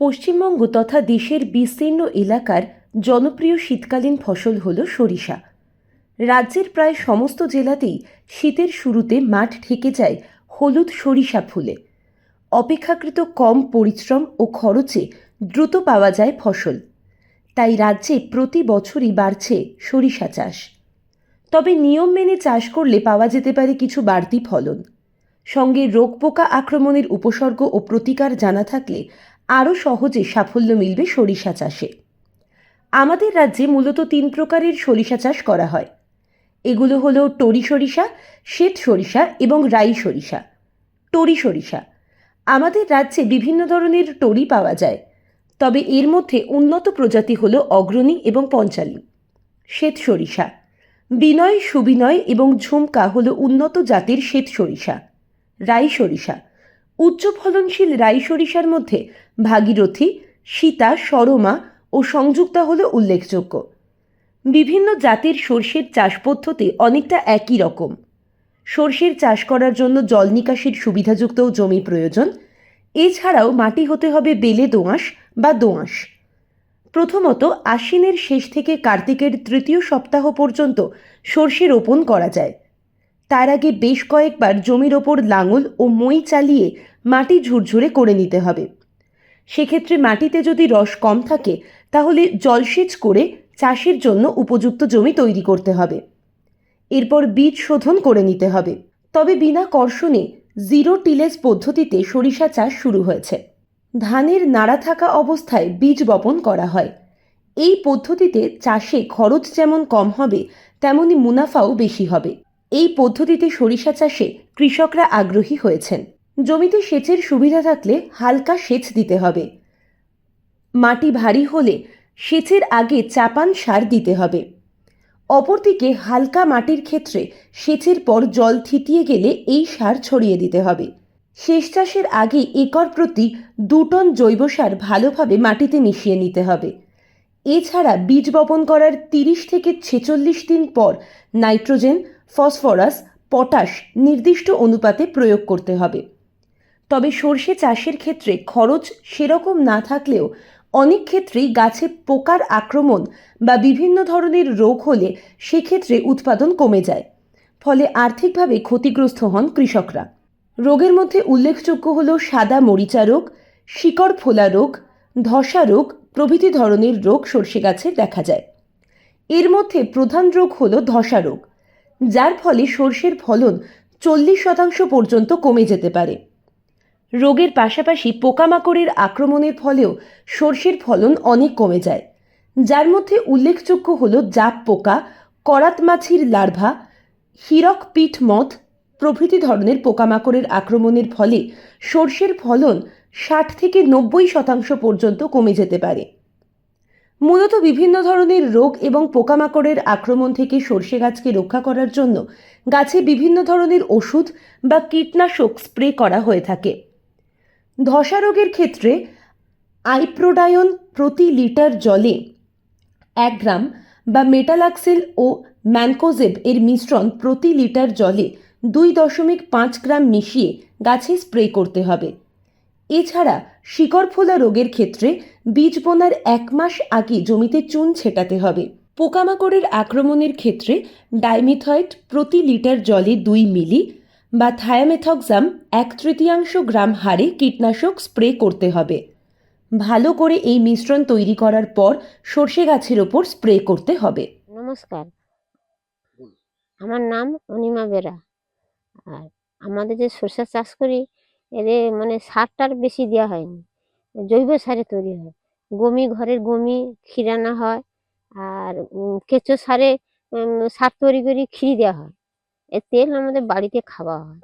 পশ্চিমবঙ্গ তথা দেশের বিস্তীর্ণ এলাকার জনপ্রিয় শীতকালীন ফসল হল সরিষা। রাজ্যের প্রায় সমস্ত জেলাতেই শীতের শুরুতে মাঠ ঢেকে যায় হলুদ সরিষা ফুলে। অপেক্ষাকৃত কম পরিশ্রম ও খরচে দ্রুত পাওয়া যায় ফসল। তাই রাজ্যে প্রতি বছরই বাড়ছে সরিষা চাষ। তবে নিয়ম মেনে চাষ করলে পাওয়া যেতে পারে কিছু বাড়তি ফলন। সঙ্গে রোগ পোকা আক্রমণের উপসর্গ ও প্রতিকার জানা থাকলে আরও সহজে সাফল্য মিলবে সরিষা চাষে। আমাদের রাজ্যে মূলত তিন প্রকারের সরিষা চাষ করা হয়। এগুলো হলো টরি সরিষা, শ্বেত সরিষা এবং রাই সরিষা। টরি সরিষা। আমাদের রাজ্যে বিভিন্ন ধরনের টরি পাওয়া যায়। তবে এর মধ্যে উন্নত প্রজাতি হল অগ্রণী এবং পঞ্চালী। শ্বেত সরিষা। বিনয়, সুবিনয় এবং ঝুমকা হল উন্নত জাতের শ্বেত সরিষা। রাই সরিষা। উচ্চ ফলনশীল রাই সরিষার মধ্যে ভাগীরথী, সীতা, সরমা ও সংযুক্তা হল উল্লেখযোগ্য। বিভিন্ন জাতের সর্ষের চাষ পদ্ধতি অনেকটা একই রকম। সর্ষের চাষ করার জন্য জল নিকাশির সুবিধাযুক্তও জমি প্রয়োজন। এছাড়াও মাটি হতে হবে বেলে দোআঁশ বা দোআঁশ প্রথমত আশ্বিনের শেষ থেকে কার্তিকের তৃতীয় সপ্তাহ পর্যন্ত সর্ষে রোপণ করা যায়। তার আগে বেশ কয়েকবার জমির ওপর লাঙল ও মই চালিয়ে মাটি ঝুরঝুরে করে নিতে হবে। সেক্ষেত্রে মাটিতে যদি রস কম থাকে, তাহলে জলসেচ করে চাষের জন্য উপযুক্ত জমি তৈরি করতে হবে। এরপর বীজ শোধন করে নিতে হবে। তবে বিনা কর্ষণে জিরো টিলেজ পদ্ধতিতে সরিষা চাষ শুরু হয়েছে। ধানের নাড়া থাকা অবস্থায় বীজ বপন করা হয়। এই পদ্ধতিতে চাষে খরচ যেমন কম হবে, তেমনি মুনাফাও বেশি হবে। এই পদ্ধতিতে সরিষা চাষে কৃষকরা আগ্রহী হয়েছেন। জমিতে সেচের সুবিধা থাকলে হালকা সেচ দিতে হবে। মাটি ভারী হলে সেচের আগে চাপান সার দিতে হবে। অপরদিকে হালকা মাটির ক্ষেত্রে সেচের পর জল থিতিয়ে গেলে এই সার ছড়িয়ে দিতে হবে। শেষ চাষের আগে একর প্রতি দু টন জৈব সার ভালোভাবে মাটিতে মিশিয়ে নিতে হবে। এছাড়া বীজ বপন করার তিরিশ থেকে ছেচল্লিশ দিন পর নাইট্রোজেন, ফসফরাস, পটাশ নির্দিষ্ট অনুপাতে প্রয়োগ করতে হবে। তবে সর্ষে চাষের ক্ষেত্রে খরচ সেরকম না থাকলেও অনেক ক্ষেত্রেই গাছে পোকার আক্রমণ বা বিভিন্ন ধরনের রোগ হলে সেক্ষেত্রে উৎপাদন কমে যায়। ফলে আর্থিকভাবে ক্ষতিগ্রস্ত হন কৃষকরা। রোগের মধ্যে উল্লেখযোগ্য হল সাদা মরিচা রোগ, শিকড় ফোলা রোগ, ধসা রোগ প্রভৃতি ধরনের রোগ সর্ষে গাছে দেখা যায়। এর মধ্যে প্রধান রোগ হল ধসা রোগ, যার ফলে সর্ষের ফলন চল্লিশ শতাংশ পর্যন্ত কমে যেতে পারে। রোগের পাশাপাশি পোকামাকড়ের আক্রমণের ফলেও সর্ষের ফলন অনেক কমে যায়। যার মধ্যে উল্লেখযোগ্য হল জাপ পোকা, করাত মাছির লার্ভা, হিরক পিঠ মথ প্রভৃতি ধরনের পোকামাকড়ের আক্রমণের ফলে সর্ষের ফলন ষাট থেকে নব্বই শতাংশ পর্যন্ত কমে যেতে পারে। মূলত বিভিন্ন ধরনের রোগ এবং পোকামাকড়ের আক্রমণ থেকে সর্ষে গাছকে রক্ষা করার জন্য গাছে বিভিন্ন ধরনের ওষুধ বা কীটনাশক স্প্রে করা হয়ে থাকে। ধসা রোগের ক্ষেত্রে আইপ্রোডায়ন প্রতি লিটার জলে এক গ্রাম বা মেটালাক্সেল ও ম্যানকোজেব এর মিশ্রণ প্রতি লিটার জলে দুই দশমিক পাঁচ গ্রাম মিশিয়ে গাছে স্প্রে করতে হবে। এছাড়া শিকড় ফোলা রোগের ক্ষেত্রে বীজ বোনার এক মাস আগে জমিতে চুন ছেটাতে হবে। পোকামাকড়ের আক্রমণের ক্ষেত্রে ডাইমিথয়েড প্রতি লিটার জলে দুই মিলি বা থায়ামেথক্সাম এক তৃতীয়াংশ গ্রাম হারে কীটনাশক স্প্রে করতে হবে। ভালো করে এই মিশ্রণ তৈরি করার পর সর্ষে গাছের ওপর স্প্রে করতে হবে। নমস্কার। আমার নাম অনিমা বেরা। আর আমাদের যে সর্ষে চাষ করি, এরে মানে সারটার বেশি দেওয়া হয়নি। জৈব সারে তৈরি হয়। গমি, ঘরের গমি খিরানা হয়। আর কেঁচো সারে সার তৈরি করে খিরি দেওয়া হয়। এর তেল আমাদের বাড়িতে খাওয়া হয়।